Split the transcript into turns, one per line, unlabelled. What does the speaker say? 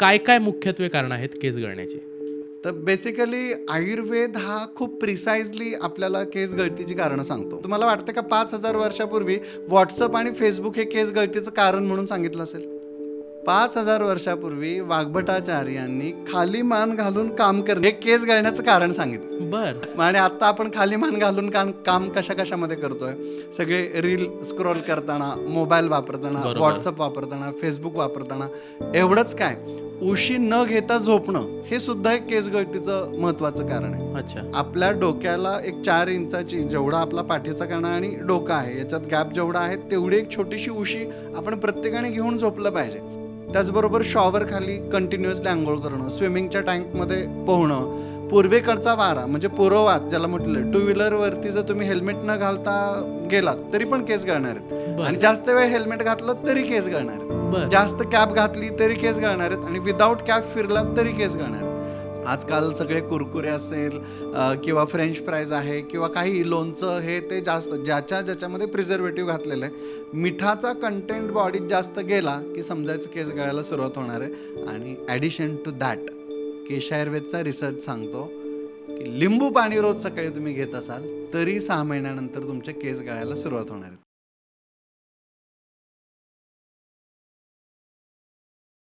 काय काय मुख्यत्वे कारण आहेत केस गळण्याची?
तर बेसिकली आयुर्वेद हा खूप प्रिसाइजली आपल्याला केस गळतीची कारणं सांगतो. तुम्हाला वाटतं का पाच हजार वर्षापूर्वी व्हॉट्सअप आणि फेसबुक हे केस गळतीचं कारण म्हणून सांगितलं असेल? पाच हजार वर्षापूर्वी वाघभटाचार्यांनी खाली मान घालून काम करणे हे केस गळण्याचं कारण सांगितलं.
बर.
आणि आता आपण खाली मान घालून काम काम कशा कशामध्ये करतोय? सगळे रील स्क्रोल करताना मोबाईल वापरताना. व्हॉट्सअप वापरताना फेसबुक वापरताना एवढंच काय? उशी न घेता झोपणं हे सुद्धा एक केस गळतीचं महत्वाचं कारण आहे.
अच्छा.
आपल्या डोक्याला एक चार इंचाची जेवढा आपला पाठीचा कणा आणि डोका आहे याच्यात गॅप जेवढा आहे तेवढी एक छोटीशी उशी आपण प्रत्येकाने घेऊन झोपलं पाहिजे. त्याचबरोबर शॉवर खाली कंटिन्युअसली आंघोळ करणं स्विमिंगच्या टँकमध्ये पोहणं पूर्वेकडचा वारा म्हणजे पूर्ववात ज्याला म्हटलं टू व्हीलरवरती जर तुम्ही हेल्मेट न घालता गेलात तरी पण केस गळणार आहेत. आणि जास्त वेळ हेल्मेट घातलं तरी केस गळणार आहेत. जास्त कॅब घातली तरी केस गळणार आहेत. आणि विदाऊट कॅब फिरला तरी केस गळणार आहेत. आजकाल सगळे कुरकुरे असेल किंवा फ्रेंच फ्राईज आहे किंवा काही लोणचं हे ते जास्त ज्याच्या ज्याच्यामध्ये प्रिझर्वेटिव्ह घातलेलं आहे मिठाचा कंटेंट बॉडीत जास्त गेला की समजायचं केस गळायला सुरुवात होणार आहे. आणि ॲडिशन टू दॅट केश आयुर्वेदचा रिसर्च सांगतो की लिंबू पाणी रोज सकाळी तुम्ही घेत असाल तरी सहा महिन्यानंतर तुमचे केस गळायला सुरुवात होणार आहे.